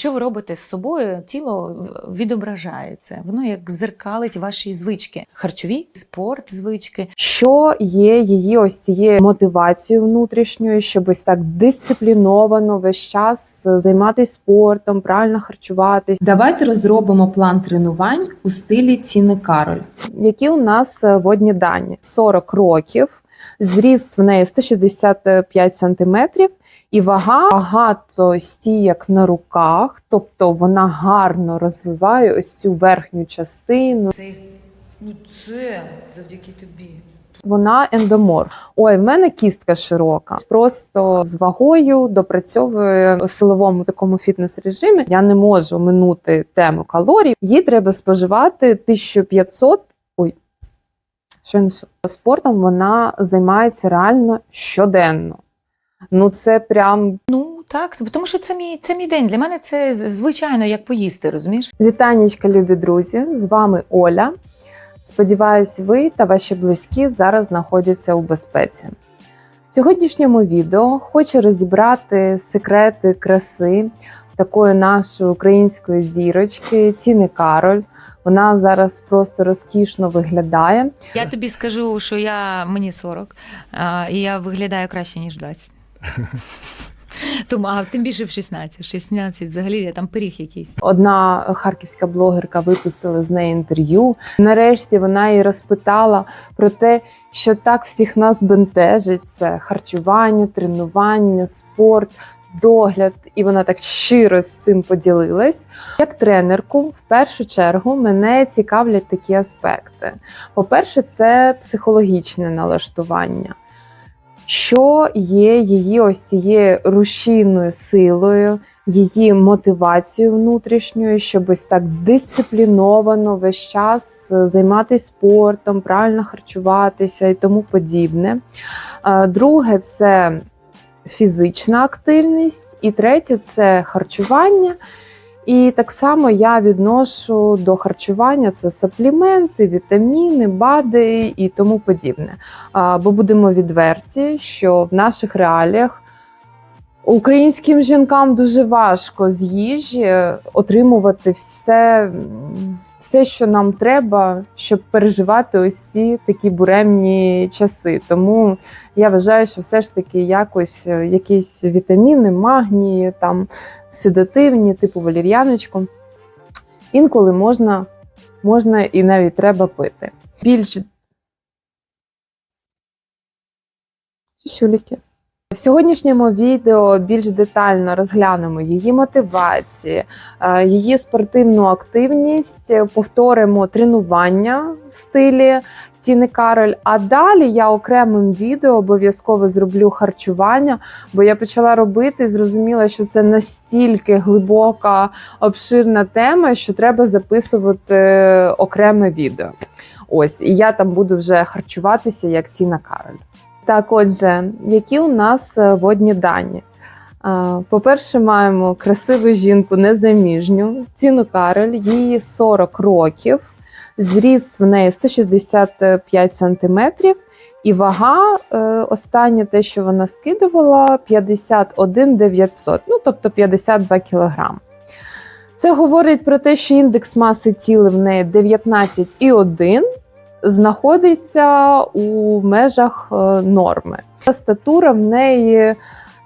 що ви робите з собою, тіло відображає це. Воно як зеркалить ваші звички, харчові, спорт, звички. Що є її ось цією мотивацією внутрішньою, щоб ось так дисципліновано весь час займатися спортом, правильно харчуватись? Давайте розробимо план тренувань у стилі Тіни Кароль. Які у нас е, водні дані? 40 років, зріст в неї 165 сантиметрів. І вага багато стійок на руках, тобто вона гарно розвиває ось цю верхню частину. Це ну це завдяки тобі. Вона ендоморф. Ой, в мене кістка широка. Просто з вагою допрацьовує у силовому такому фітнес-режимі. Я не можу минути тему калорій. Їй треба споживати 1500. Ой, що я? Спортом вона займається реально щоденно. Ну, це прям Ну так, тому що це мій це мій день. Для мене це звичайно як поїсти, розумієш? Вітанечка, любі друзі! З вами Оля. Сподіваюсь, ви та ваші близькі зараз знаходяться у безпеці. В сьогоднішньому відео хочу розібрати секрети краси такої нашої української зірочки Тіни Кароль. Вона зараз просто розкішно виглядає. Я тобі скажу, що я мені 40, а, і я виглядаю краще, ніж 20. Тому, а тим більше в 16. 16 взагалі я там пиріг якийсь. Одна харківська блогерка випустила з неї інтерв'ю. Нарешті вона її розпитала про те, що так всіх нас бентежить: це харчування, тренування, спорт, догляд. І вона так щиро з цим поділилась. Як тренерку, в першу чергу, мене цікавлять такі аспекти. По-перше, це психологічне налаштування. Що є її ось цією рушійною силою, її мотивацією внутрішньою, щоб ось так дисципліновано весь час е, займатися спортом, правильно харчуватися і тому подібне. Е, Друге це фізична активність, і третє це харчування. І так само я відношу до харчування це сапліменти, вітаміни, БАДи і тому подібне. Бо будемо відверті, що в наших реаліях українським жінкам дуже важко з їжі отримувати все, все, що нам треба, щоб переживати ось ці такі буремні часи. Тому я вважаю, що все ж таки якось е, якісь вітаміни, магнії, там седативні, типу валір'яночку, інколи можна, можна і навіть треба пити. Більш Сюсюліки. В сьогоднішньому відео більш детально розглянемо її мотивації, е, її спортивну активність, повторимо тренування в стилі Тіни Кароль. А далі я окремим відео обов'язково зроблю харчування, бо я почала робити і зрозуміла, що це настільки глибока, обширна тема, що треба записувати окреме відео. Ось, і я там буду вже харчуватися як Тіна Кароль. Так, отже, які у нас е, водні дані? По-перше, маємо красиву жінку незаміжню, Тіну Кароль, їй 40 років, зріст в неї 165 сантиметрів, і вага, е, останнє те, що вона скидувала, 51 900, ну тобто 52 кілограм. Це говорить про те, що індекс маси тіла в неї 19,1, знаходиться у межах е, норми. Статура в неї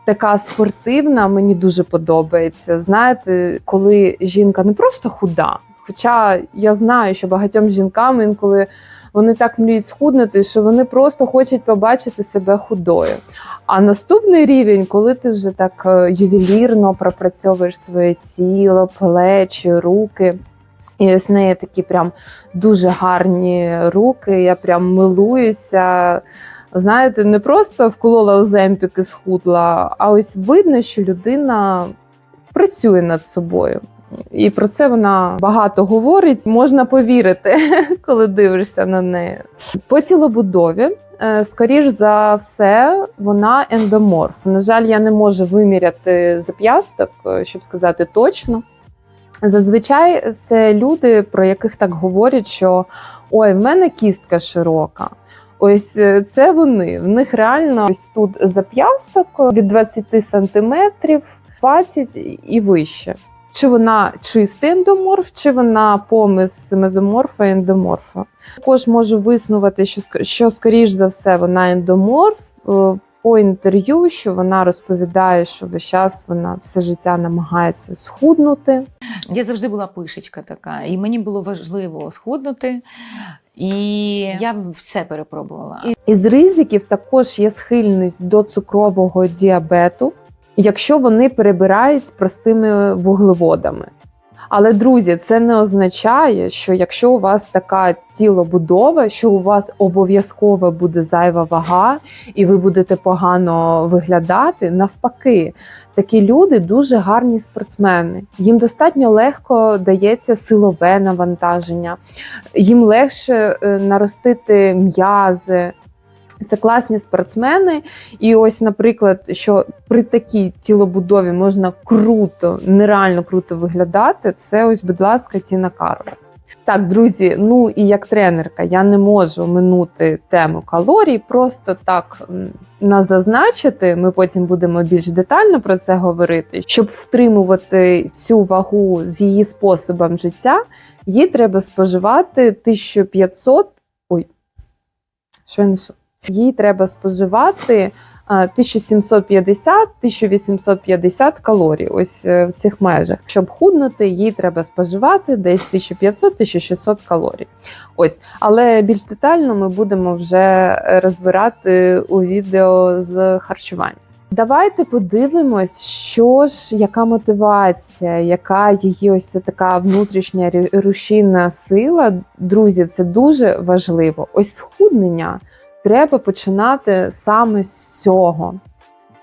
така спортивна, мені дуже подобається. Знаєте, коли жінка не просто худа, хоча я знаю, що багатьом жінкам інколи вони так мріють схуднути, що вони просто хочуть побачити себе худою. А наступний рівень, коли ти вже так е, ювелірно пропрацьовуєш своє тіло, плечі, руки. І ось в неї такі прям дуже гарні руки. Я прям милуюся. Знаєте, не просто вколола оземпік і схудла, а ось видно, що людина працює над собою. І про це вона багато говорить. Можна повірити, коли дивишся на неї. По тілобудові, е, скоріш за все, вона ендоморф. На жаль, я не можу виміряти зап'ясток, е, щоб сказати точно. Зазвичай це люди, про яких так говорять, що ой, в мене кістка широка. Ось е, це вони. В них реально ось тут зап'ясток від 20 сантиметрів, 20 і вище. чи вона чистий ендоморф, чи вона помис мезоморфа і ендоморфа. Також можу виснувати, що, що скоріш за все, вона ендоморф. По інтерв'ю, що вона розповідає, що весь час вона все життя намагається схуднути. Я завжди була пишечка така, і мені було важливо схуднути. І я все перепробувала. Із ризиків також є схильність до цукрового діабету, якщо вони перебирають з простими вуглеводами. Але, друзі, це не означає, що якщо у вас така тілобудова, що у вас обов'язково буде зайва вага, і ви будете погано виглядати. Навпаки, такі люди дуже гарні спортсмени. Їм достатньо легко дається силове навантаження, їм легше е, наростити м'язи. Це класні спортсмени. І ось, наприклад, що при такій тілобудові можна круто, нереально круто виглядати. Це ось, будь ласка, Тіна Кароль. Так, друзі, ну і як тренерка, я не можу минути тему калорій, просто так м, нас зазначити. Ми потім будемо більш детально про це говорити. Щоб втримувати цю вагу з її способом життя, їй треба споживати 1500, ой, що я несу? Їй треба споживати а, 1750-1850 калорій. Ось е, в цих межах. Щоб худнути, їй треба споживати десь 1500-1600 калорій. Ось, але більш детально ми будемо вже розбирати у відео з харчування. Давайте подивимось, що ж, яка мотивація, яка її ось ця така внутрішня рушійна сила. Друзі, це дуже важливо. Ось схуднення треба починати саме з цього,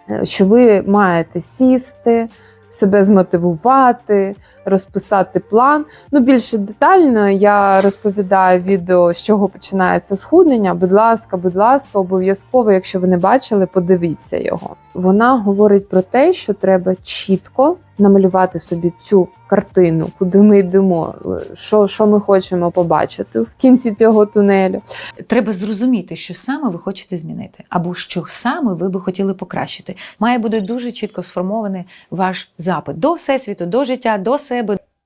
Е, що ви маєте сісти, себе змотивувати, розписати план. Ну, більше детально я розповідаю відео, з чого починається схуднення. Будь ласка, будь ласка, обов'язково, якщо ви не бачили, подивіться його. Вона говорить про те, що треба чітко намалювати собі цю картину, куди ми йдемо, що, що ми хочемо побачити в кінці цього тунелю. Треба зрозуміти, що саме ви хочете змінити, або що саме ви би хотіли покращити. Має бути дуже чітко сформований ваш запит до всесвіту, до життя, до себе.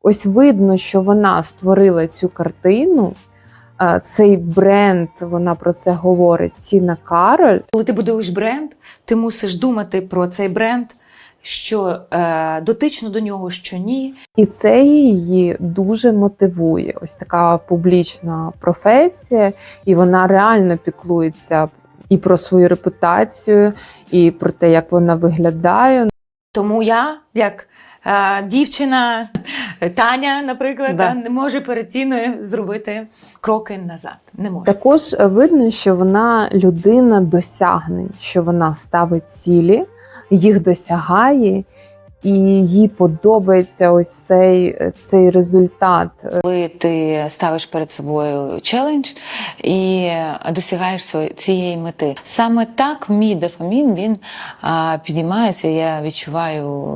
Ось видно, що вона створила цю картину. е, Цей бренд, вона про це говорить. Ціна Кароль. Коли ти будуєш бренд, ти мусиш думати про цей бренд, що е, дотично до нього, що ні. І це її дуже мотивує. Ось така публічна професія, і вона реально піклується і про свою репутацію, і про те, як вона виглядає. Тому я, як дівчина Таня, наприклад, Да. да, не може перед тіною зробити кроки назад. Не може. Також видно, що вона людина досягнень, що вона ставить цілі, їх досягає, і їй подобається ось цей, цей результат. Коли ти ставиш перед собою челендж і досягаєш цієї мети. Саме так мій дофамін він а, підіймається, я відчуваю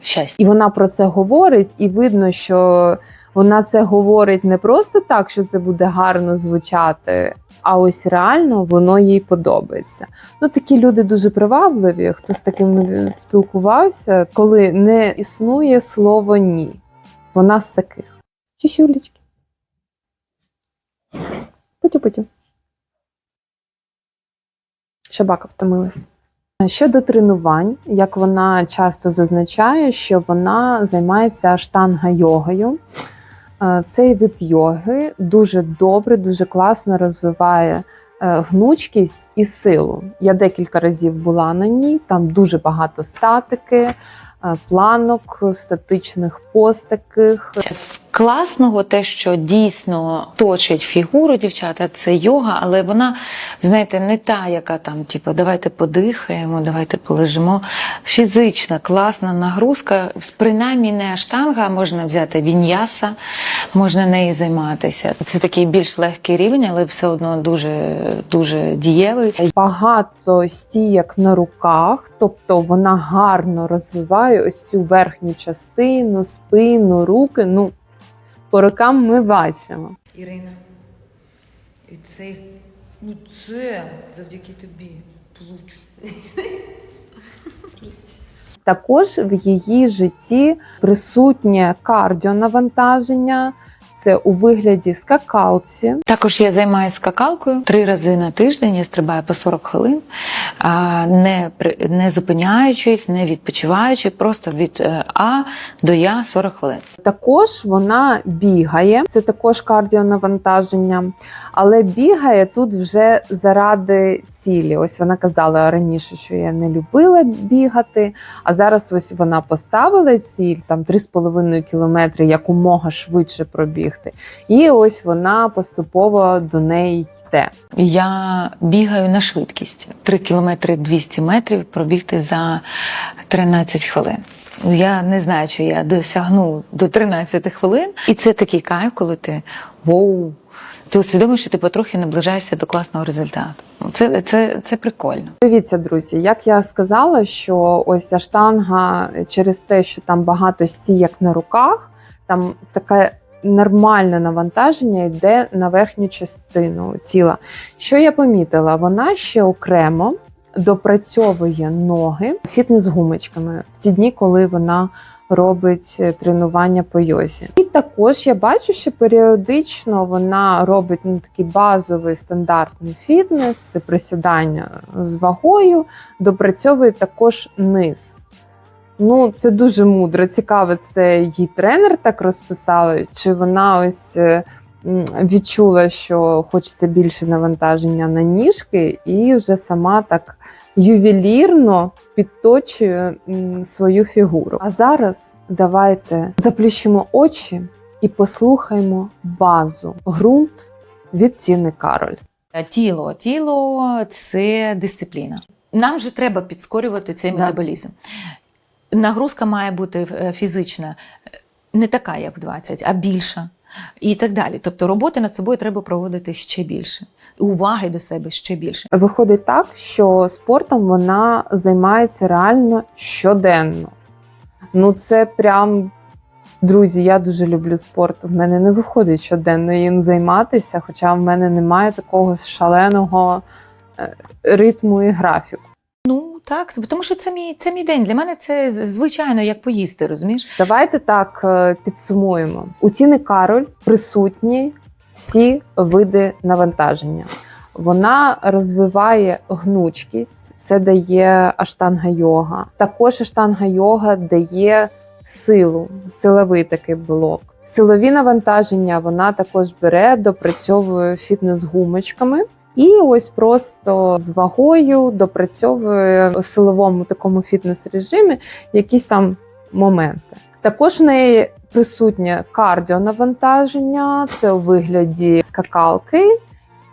щастя. І вона про це говорить, і видно, що вона це говорить не просто так, що це буде гарно звучати, а ось реально воно їй подобається. Ну, такі люди дуже привабливі. Хто з таким спілкувався, коли не існує слово ні. Вона з таких. Чищулечки. Путю-путю. Собака втомилась. Щодо тренувань, як вона часто зазначає, що вона займається аштанга-йогою. Е, Цей вид йоги дуже добре, дуже класно розвиває е, гнучкість і силу. Я декілька разів була на ній, там дуже багато статики, е, планок, статичних таких. Класного, те, що дійсно точить фігуру дівчата, це йога, але вона, знаєте, не та, яка там, типу, давайте подихаємо, давайте полежимо. Фізична, класна нагрузка, принаймні не аштанга, можна взяти віньяса, можна нею займатися. Це такий більш легкий рівень, але все одно дуже, дуже дієвий. Багато стійок на руках, тобто вона гарно розвиває ось цю верхню частину, спину, руки. Ну, по рукам ми бачимо. Ірина, і це, ну це завдяки тобі, плуч. Також в її житті присутнє кардіонавантаження, це у вигляді скакалці. Також я займаюся скакалкою три рази на тиждень. Я стрибаю по 40 хвилин, не, не зупиняючись, не відпочиваючи, просто від е, А до Я 40 хвилин. Також вона бігає, це також кардіонавантаження, але бігає тут вже заради цілі. Ось вона казала раніше, що я не любила бігати, а зараз ось вона поставила ціль там 3,5 кілометри якомога швидше пробігти. І ось вона поступово до неї йде. Я бігаю на швидкість 3 кілометри 200 метрів пробігти за 13 хвилин. Ну, Я не знаю, чи я досягну до 13 хвилин, і це такий кайф, коли ти воу. Ти усвідомиш, що ти потрохи наближаєшся до класного результату. Це, це, це прикольно. Дивіться, друзі, як я сказала, що ось ця штанга через те, що там багато стійок на руках, там таке нормальне навантаження йде на верхню частину тіла. Що я помітила? Вона ще окремо допрацьовує ноги фітнес-гумочками в ті дні, коли вона робить е, тренування по йозі. І також я бачу, що періодично вона робить ну, такий базовий стандартний фітнес, це присідання з вагою, допрацьовує також низ. Ну, це дуже мудро. Цікаво, це їй тренер так розписала, чи вона ось е, відчула, що хочеться більше навантаження на ніжки, і вже сама так ювелірно підточує свою фігуру. А зараз давайте заплющимо очі і послухаємо базу ґрунт від Тіни Кароль. Тіло, тіло це дисципліна. Нам же треба підскорювати цей Да. метаболізм. Нагрузка має бути е, фізична, е, не така, як в 20, а більша. І так далі. Тобто роботи над собою треба проводити ще більше, уваги до себе ще більше. Виходить так, що спортом вона займається реально щоденно. Ну, це прям. Друзі, я дуже люблю спорт. В мене не виходить щоденно їм займатися, хоча в мене немає такого шаленого е, ритму і графіку. Ну так, тому що це мій це мій день. Для мене це звичайно як поїсти, розумієш? Давайте так е, підсумуємо. У Тіни Кароль присутні всі види навантаження. Вона розвиває гнучкість, це дає аштанга йога. Також аштанга йога дає силу, силовий такий блок. Силові навантаження вона також бере, допрацьовує фітнес-гумочками. І ось просто з вагою допрацьовує у силовому такому фітнес-режимі якісь там моменти. Також в неї присутнє кардіонавантаження, це у вигляді скакалки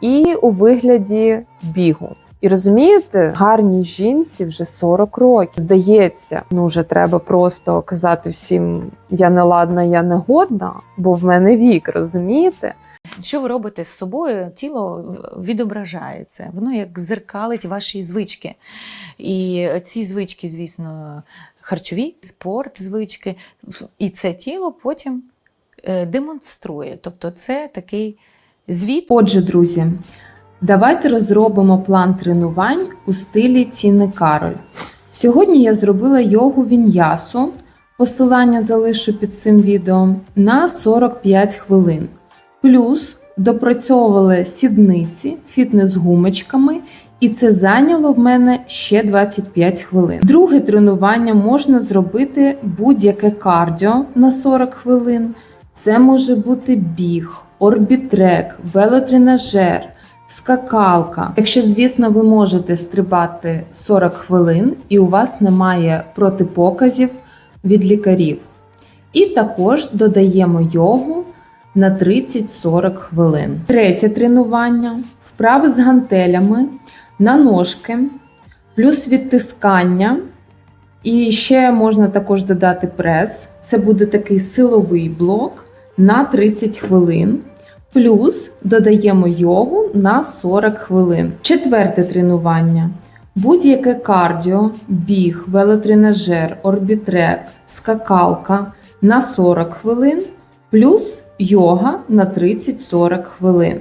і у вигляді бігу. І розумієте, гарній жінці вже 40 років. Здається, ну вже треба просто казати всім: я не ладна, я не годна, бо в мене вік, розумієте? Що ви робите з собою? Тіло відображає це. Воно як зеркалить ваші звички. І ці звички, звісно, харчові, спорт, звички, і це тіло потім е, демонструє. Тобто, це такий звіт. Отже, друзі, давайте розробимо план тренувань у стилі Тіни Кароль. Сьогодні я зробила йогу віньясу, посилання залишу під цим відео, на 45 хвилин. Плюс допрацьовували сідниці фітнес-гумочками, і це зайняло в мене ще 25 хвилин. Друге тренування можна зробити будь-яке кардіо на 40 хвилин. Це може бути біг, орбітрек, велотренажер, скакалка. Якщо, звісно, ви можете стрибати 40 хвилин і у вас немає протипоказів від лікарів. І також додаємо йогу на 30-40 хвилин. Третє тренування вправи з гантелями на ножки, плюс відтискання. І ще можна також додати прес. Це буде такий силовий блок на 30 хвилин. Плюс додаємо йогу на 40 хвилин. Четверте тренування. Будь-яке кардіо, біг, велотренажер, орбітрек, скакалка на 40 хвилин, плюс йога на 30-40 хвилин.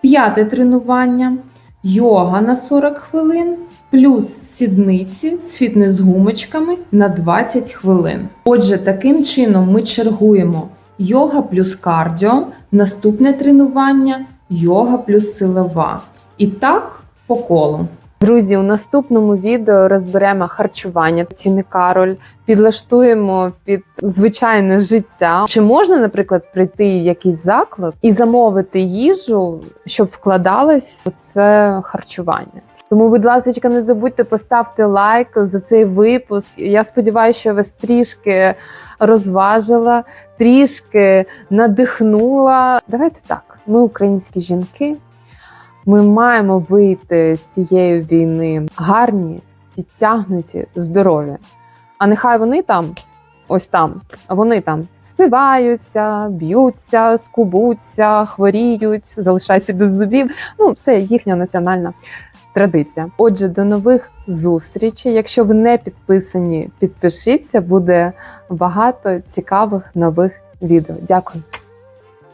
П'яте тренування. Йога на 40 хвилин, плюс сідниці з фітнес-гумочками на 20 хвилин. Отже, таким чином ми чергуємо йога плюс кардіо, наступне тренування йога плюс силова. І так по колу. Друзі, у наступному відео розберемо харчування Тіни Кароль, підлаштуємо під звичайне життя. Чи можна, наприклад, прийти в якийсь заклад і замовити їжу, щоб вкладалось у це харчування? Тому, будь ласка, не забудьте поставити лайк за цей випуск. Я сподіваюся, що вас трішки розважила, трішки надихнула. Давайте так, ми українські жінки. Ми маємо вийти з цієї війни гарні, підтягнуті, здорові. А нехай вони там, ось там, вони там спиваються, б'ються, скубуться, хворіють, залишаються без зубів. Ну, це їхня національна традиція. Отже, до нових зустрічей. Якщо ви не підписані, підпишіться, буде багато цікавих нових відео. Дякую.